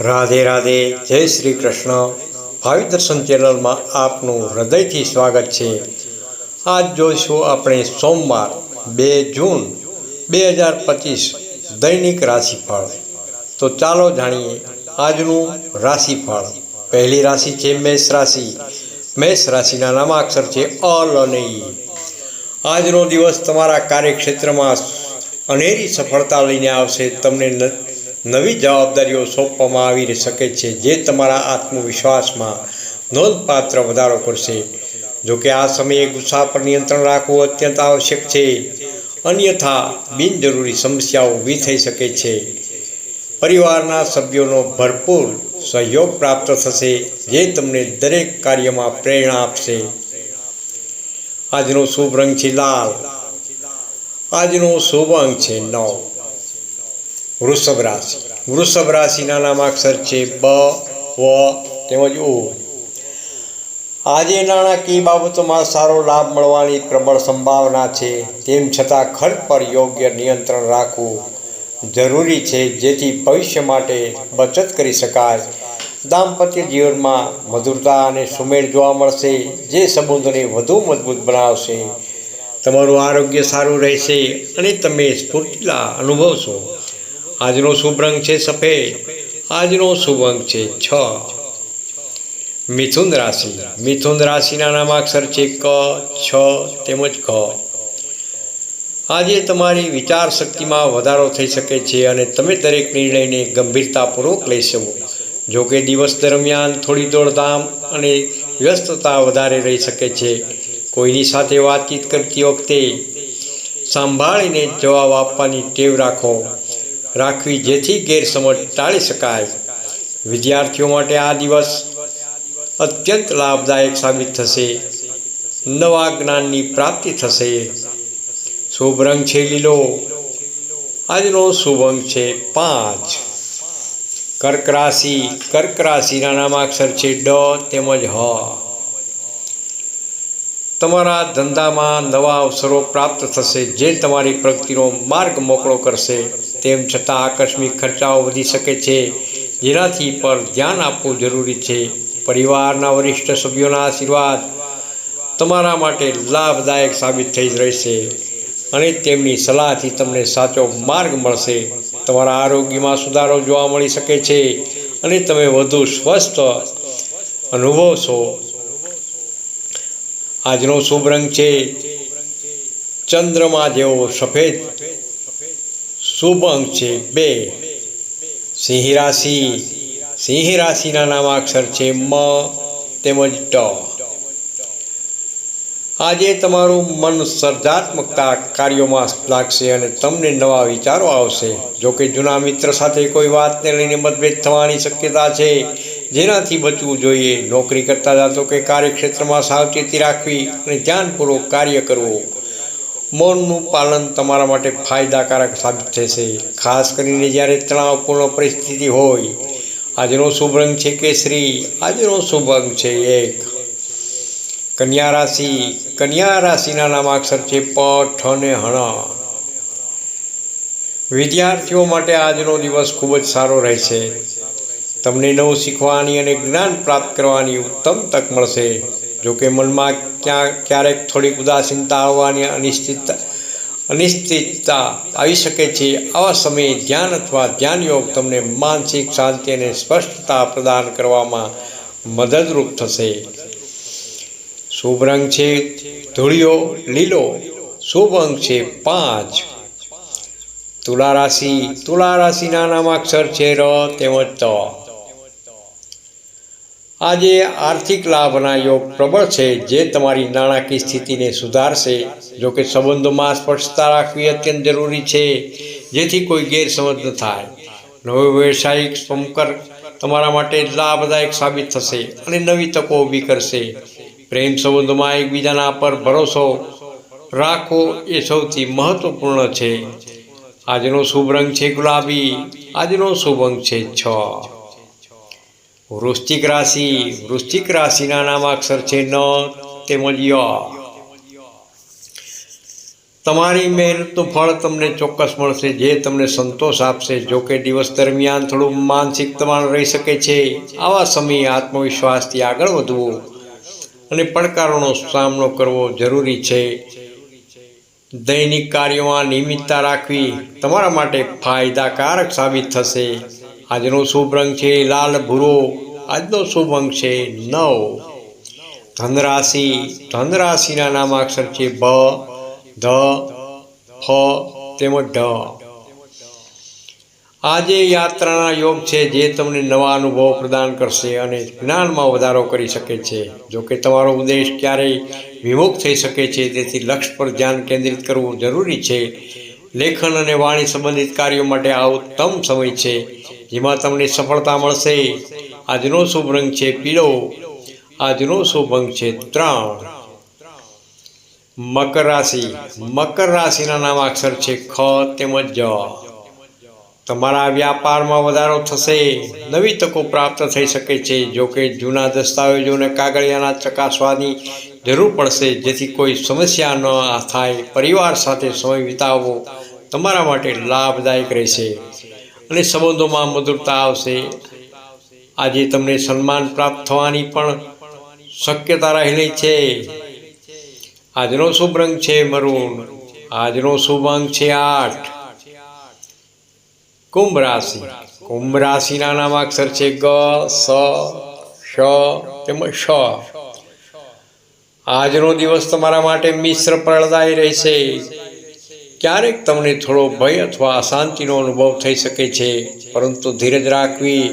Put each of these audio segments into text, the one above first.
રાધે રાધે, જય શ્રી કૃષ્ણ. ભાવિ દર્શન ચેનલમાં આપનું હૃદયથી સ્વાગત છે. આજ જોઈશું આપણે સોમવાર, બે જૂન, બે હજાર પચીસ દૈનિક રાશિફળ. તો ચાલો જાણીએ આજનું રાશિફળ. પહેલી રાશિ છે મેષ રાશિ. મેષ રાશિના નામાક્ષર છે અલ અને આજનો દિવસ તમારા કાર્યક્ષેત્રમાં અનેરી સફળતા લઈને આવશે. તમને નવી જવાબદારીઓ સોંપવામાં આવી શકે છે જે તમારા આત્મવિશ્વાસમાં નોંધપાત્ર વધારો કરશે. જો કે આ સમયે ગુસ્સા પર નિયંત્રણ રાખવું અત્યંત આવશ્યક છે. અન્યથા બિનજરૂરી સમસ્યાઓ ઊભી થઈ શકે છે. પરિવારના સભ્યોનો ભરપૂર સહયોગ પ્રાપ્ત થશે, જે તમને દરેક કાર્યમાં પ્રેરણા આપશે. આજનો શુભ રંગ છે લાલ. આજનો શુભ અંક છે નવ. વૃષભ રાશિ. વૃષભ રાશિના નામાક્ષર છે બ, વ, તેમજ ઉ. આજે નાણાકીય બાબતોમાં સારો લાભ મળવાની પ્રબળ સંભાવના છે. તેમ છતાં ખર્ચ પર યોગ્ય નિયંત્રણ રાખવું જરૂરી છે, જેથી ભવિષ્ય માટે બચત કરી શકાય. દાંપત્ય જીવનમાં મધુરતા અને સુમેળ જોવા મળશે, જે સંબંધોને વધુ મજબૂત બનાવશે. તમારું આરોગ્ય સારું રહેશે અને તમે સ્ફૂર્તિલા અનુભવશો. આજનો શુભ રંગ છે સફેદ. આજનો શુભ અંક છે છ. મિથુન રાશિ. મિથુન રાશિના નામાક્ષર છે ક, છ, તેમજ ક આજે તમારી વિચાર શક્તિમાં વધારો થઈ શકે છે અને તમે દરેક નિર્ણયને ગંભીરતાપૂર્વક લઈ શકો. જો કે દિવસ દરમિયાન થોડી દોડધામ અને વ્યસ્તતા વધારે રહી શકે છે. કોઈની સાથે વાતચીત કરતી વખતે સંભાળીને જવાબ આપવાની ટેવ રાખો. રાખવી જેથી ગેરસમજ ટાળી શકાય. વિદ્યાર્થીઓ માટે આ દિવસ અત્યંત લાભદાયક સાબિત થશે. નવા જ્ઞાનની પ્રાપ્તિ થશે. શુભ રંગ છે લીલો. આજનો શુભ અંક છે પાંચ. કર્ક રાશિ, કર્ક રાશિના નામાક્ષર છે ડ તેમજ હ. તમારા ધંધામાં નવા અવસરો પ્રાપ્ત થશે. જે તમારી પ્રગતિનો માર્ગ મોકળો કરશે. તેમ છતાં આકસ્મિક ખર્ચાઓ વધી શકે છે. જેનાથી પર ધ્યાન આપવું જરૂરી છે. પરિવારના વરિષ્ઠ સભ્યોના આશીર્વાદ તમારા માટે લાભદાયક સાબિત થઈ રહેશે અને તેમની સલાહથી તમને સાચો માર્ગ મળશે. તમારા આરોગ્યમાં સુધારો જોવા મળી શકે છે અને તમે વધુ સ્વસ્થ અનુભવશો. આજનો શુભ રંગ છે ચંદ્રમા જેવો સફેદ. શુભ અંક છે. બે. સિંહ રાશિ. સિંહ રાશિના નામાક્ષર છે મ તેમજ ટ. આજે તમારું મન સર્જાત્મકતા કાર્યોમાં લાગશે અને તમને નવા વિચારો આવશે. જોકે જૂના મિત્ર સાથે કોઈ વાતને લઈને મતભેદ થવાની શક્યતા છે. જેનાથી બચવું જોઈએ. નોકરી કરતા જાતો કે કાર્યક્ષેત્રમાં સાવચેતી રાખવી અને ધ્યાનપૂર્વક કાર્ય કરવું. મૌનનું પાલન તમારા માટે ફાયદાકારક સાબિત થશે. ખાસ કરીને જ્યારે તણાવપૂર્ણ પરિસ્થિતિ હોય, આજનો શુભ રંગ છે કેસરી, આજનો શુભ અંક છે એક. કન્યા રાશિ, કન્યા રાશિના નામાક્ષર છે પ, ઠ ને હણ વિદ્યાર્થીઓ માટે આજનો દિવસ ખૂબ જ સારો રહેશે. તમને નવું શીખવાની અને જ્ઞાન પ્રાપ્ત કરવાની ઉત્તમ તક મળશે. જોકે મનમાં ક્યાં ક્યારેક થોડીક ઉદાસીનતા આવવાની અનિશ્ચિતતા અનિશ્ચિતતા આવી શકે છે. આવા સમયે ધ્યાન અથવા ધ્યાન યોગ તમને માનસિક શાંતિ અને સ્પષ્ટતા પ્રદાન કરવામાં મદદરૂપ થશે. શુભ રંગ છે ધૂળિયો, લીલો. શુભ અંક છે પાંચ. તુલા રાશિ, તુલા રાશિના નામાક્ષર છે ર તેમજ ત. આજે આર્થિક લાભના યોગ પ્રબળ છે, જે તમારી નાણાકીય સ્થિતિને સુધારશે. જો કે સંબંધોમાં સ્પષ્ટતા રાખવી અત્યંત જરૂરી છે, જેથી કોઈ ગેરસમજ ન થાય. નવો વ્યવસાયિક સંપર્ક તમારા માટે લાભદાયક સાબિત થશે અને નવી તકો ઊભી કરશે. પ્રેમ સંબંધોમાં એકબીજાના પર ભરોસો રાખવો એ સૌથી મહત્વપૂર્ણ છે. આજનો શુભ રંગ છે ગુલાબી, આજનો શુભ અંક છે છ. વૃશ્ચિક રાશિ, વૃશ્ચિક રાશિના નામાક્ષર છે ન, તેમજ ય. તમારી મહેનતનું ફળ તમને ચોક્કસ મળશે, જે તમને સંતોષ આપશે. જો કે દિવસ દરમિયાન થોડું માનસિક દબાણ રહી શકે છે. આવા સમયે આત્મવિશ્વાસથી આગળ વધવું અને પડકારોનો સામનો કરવો જરૂરી છે. દૈનિક કાર્યોમાં નિયમિતતા રાખવી તમારા માટે ફાયદાકારક સાબિત થશે. આજનો શુભ રંગ છે લાલ ભૂરો. આજનો શુભ અંક છે નવ. ધનરાશિ, ધનરાશિના નામાક્ષર છે બ, ધ, ફ, તેમજ ઢ. આજે યાત્રાના યોગ છે જે તમને નવા અનુભવ પ્રદાન કરશે અને જ્ઞાનમાં વધારો કરી શકે છે. જો કે તમારો ઉદ્દેશ ક્યારેય વિમુખ થઈ શકે છે, તેથી લક્ષ્ય પર ધ્યાન કેન્દ્રિત કરવું જરૂરી છે. લેખન અને વાણી સંબંધિત કાર્યો માટે આ ઉત્તમ સમય છે, જેમાં તમને સફળતા મળશે. આજનો શુભ રંગ છે પીળો, આજનો શુભ અંક છે ત્રણ. મકર રાશિ. મકર રાશિના નામ અક્ષર છે ખ તેમજ જ તમારા વ્યાપારમાં વધારો થશે. નવી તકો પ્રાપ્ત થઈ શકે છે જો કે જૂના દસ્તાવેજોને કાગળિયાના ચકાસવાની જરૂર પડશે જેથી કોઈ સમસ્યા ન થાય, પરિવાર સાથે સમય વિતાવવો તમારા માટે લાભદાયક રહેશે. અને સંબંધોમાં મધુરતા આવશે. આજે તમને સન્માન પ્રાપ્ત થવાની પણ શક્યતા રહેલી છે. આજનો શુભ રંગ છે મરૂન. આજનો શુભ અંક છે આઠ. કુંભ રાશિ. કુંભ રાશિના નામાક્ષર છે ગ, સ તેમજ શ આજનો દિવસ તમારા માટે મિશ્ર પ્રળદાય રહેશે. ક્યારેક તમને થોડો ભય અથવા અશાંતિનો અનુભવ થઈ શકે છે, પરંતુ ધીરજ રાખવી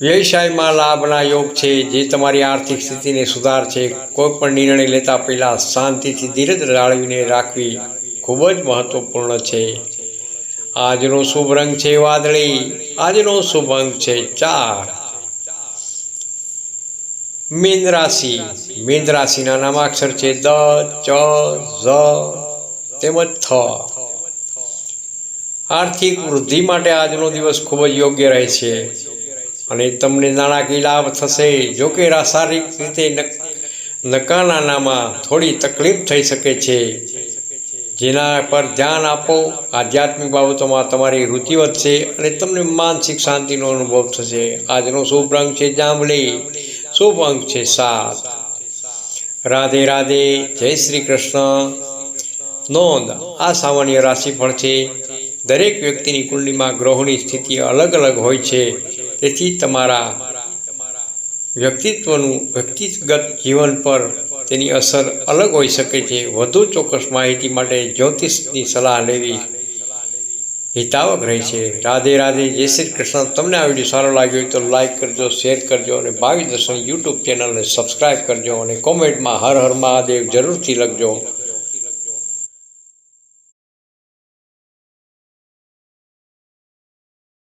વ્યવસાયમાં લાભના યોગ છે. જે તમારી આર્થિક સ્થિતિને સુધારશે કોઈ પણ નિર્ણય લેતા પહેલાં શાંતિથી ધીરજ જાળવીને રાખવી ખૂબ જ મહત્વપૂર્ણ છે. આજનો શુભ રંગ છે વાદળી, આજનો શુભ અંક છે ચાર. મીન રાશિ. મીન રાશિના નામાક્ષર છે દ, ચ, ઝ, તેમજ થ. આર્થિક વૃદ્ધિ માટે આજનો દિવસ ખૂબ જ યોગ્ય રહે છે. અને તમને નાણાકીય લાભ થશે. જો કે રાસાયણિક રીતે નક- નકાનાનામાં થોડી તકલીફ થઈ શકે છે. જેના પર ધ્યાન આપો. આધ્યાત્મિક બાબતોમાં તમારી રુચિ વધશે અને તમને માનસિક શાંતિનો અનુભવ થશે. આજનો શુભ રંગ છે જાંબલી. શુભ અંક છે સાત. રાધે રાધે, જય શ્રી કૃષ્ણ. નોંધ, આ સામાન્ય રાશિફળ છે. દરેક વ્યક્તિની કુંડલીમાં ગ્રહોની સ્થિતિ અલગ અલગ હોય છે. તેથી તમારા વ્યક્તિત્વનું વ્યક્તિગત જીવન પર તેની અસર અલગ હોઈ શકે છે. વધુ ચોક્કસ માહિતી માટે જ્યોતિષની સલાહ લેવી હિતાવક રહે છે. રાધે રાધે, જય શ્રી કૃષ્ણ. તમને આ વીડિયો સારો લાગ્યો હોય તો લાઈક કરજો શેર કરજો અને ભાવિ દર્શન યુટ્યુબ ચેનલને સબસ્ક્રાઈબ કરજો અને કોમેન્ટમાં હર હર મહાદેવ જરૂરથી લખજો.